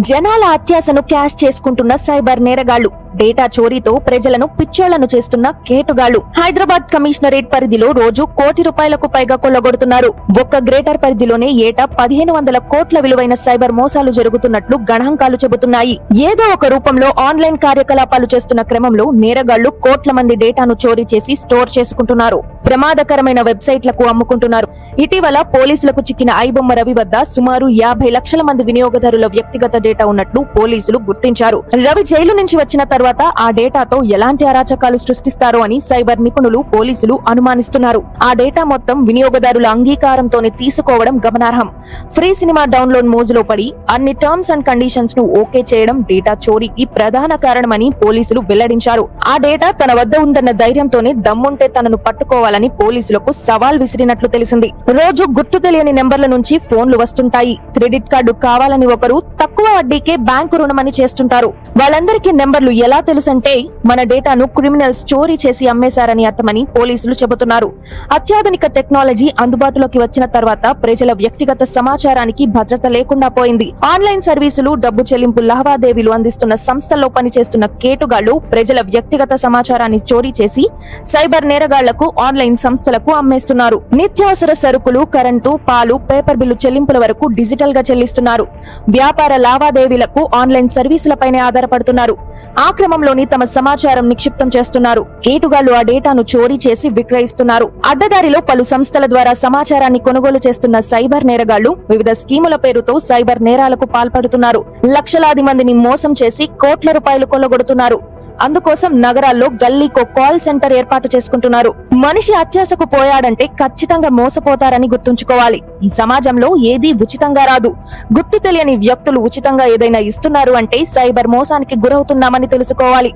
జనాల అత్యాశను క్యాష్ చేసుకుంటున్న సైబర్ నేరగాళ్ళు డేటా చోరీతో ప్రజలను పిచ్చోళ్ళను చేస్తున్న కేటుగాళ్ళు హైదరాబాద్ కమిషనరేట్ పరిధిలో రోజు కోటి రూపాయలకు పైగా కొల్లగొడుతున్నారు. ఒక్క గ్రేటర్ పరిధిలోనే ఏటా పదిహేను వందల కోట్ల విలువైన సైబర్ మోసాలు జరుగుతున్నట్లు గణాంకాలు చెబుతున్నాయి. ఏదో ఒక రూపంలో ఆన్లైన్ కార్యకలాపాలు చేస్తున్న క్రమంలో నేరగాళ్ళు కోట్ల మంది డేటాను చోరీ చేసి స్టోర్ చేసుకుంటున్నారు. ప్రమాదకరమైన వెబ్సైట్లకు అమ్ముకుంటున్నారు. ఇటీవల పోలీసులకు చిక్కిన ఐబొమ్మ రవి వద్ద సుమారు యాభై లక్షల మంది వినియోగదారుల వ్యక్తిగత డేటా ఉన్నట్లు పోలీసులు గుర్తించారు. రవి జైలు నుంచి వచ్చిన తర్వాత ఆ డేటాతో ఎలాంటి అరాచకాలు సృష్టిస్తారు అని సైబర్ నిపుణులు పోలీసులు అనుమానిస్తున్నారు. ఆ డేటా మొత్తం వినియోగదారుల అంగీకారంతోనే తీసుకోవడం గమనార్హం. ఫ్రీ సినిమా డౌన్లోడ్ మోజులో పడి అన్ని టర్మ్స్ అండ్ కండిషన్స్ను ఓకే చేయడం డేటా చోరీకి ప్రధాన కారణమని పోలీసులు వెల్లడించారు. ఆ డేటా తన వద్ద ఉందన్న ధైర్యంతోనే దమ్ముంటే తనను పట్టుకోవాలని పోలీసులకు సవాల్ విసిరినట్లు తెలిసింది. రోజు గుర్తు తెలియని నెంబర్ల నుంచి ఫోన్లు వస్తుంటాయి. క్రెడిట్ కార్డు కావాలని ఒకరు తక్కువ వడ్డీకే బ్యాంకు రుణమని చేస్తుంటారు. వాళ్ళందరికీ నెంబర్లు ఎలా తెలుసంటే మన డేటాను క్రిమినల్స్ చోరీ చేసి అమ్మేశారని అర్థమని పోలీసులు చెబుతున్నారు. అత్యాధునిక టెక్నాలజీ అందుబాటులోకి వచ్చిన తర్వాత ప్రజల వ్యక్తిగత సమాచారానికి భద్రత లేకుండా పోయింది. ఆన్లైన్ సర్వీసులు డబ్బు చెల్లింపు లావాదేవీలు అందిస్తున్న సంస్థల్లో పనిచేస్తున్న కేటుగాళ్ళు ప్రజల వ్యక్తిగత సమాచారాన్ని చోరీ చేసి సైబర్ నేరగాళ్ళకు ఆన్లైన్ సంస్థలకు అమ్మేస్తున్నారు. నిత్యావసర సరుకులు కరెంటు పాలు పేపర్ బిల్లు చెల్లింపుల వరకు డిజిటల్గా చెల్లిస్తున్నారు. వ్యాపార లావాదేవీలకు ఆన్లైన్ సర్వీసులపైనే ఆధారపడుతున్నారు. ఆ క్రమంలోని తమ సమాచారం నిక్షిప్తం చేస్తున్నారు. కేటుగాళ్ళు ఆ డేటాను చోరీ చేసి విక్రయిస్తున్నారు. అడ్డదారిలో పలు సంస్థల ద్వారా సమాచారాన్ని కొనుగోలు చేస్తున్న సైబర్ నేరగాళ్ళు వివిధ స్కీముల పేరుతో సైబర్ నేరాలకు పాల్పడుతున్నారు. లక్షలాది మందిని మోసం చేసి కోట్ల రూపాయలు కొల్లగొడుతున్నారు. అందుకోసం నగరాల్లో గల్లీకో కాల్ సెంటర్ ఏర్పాటు చేసుకుంటున్నారు. మనిషి అత్యాశకు పోయాడంటే ఖచ్చితంగా మోసపోతారని గుర్తుంచుకోవాలి. ఈ సమాజంలో ఏదీ ఉచితంగా రాదు. గుర్తు తెలియని వ్యక్తులు ఉచితంగా ఏదైనా ఇస్తున్నారు అంటే సైబర్ మోసానికి గురవుతున్నామని తెలుసుకోవాలి.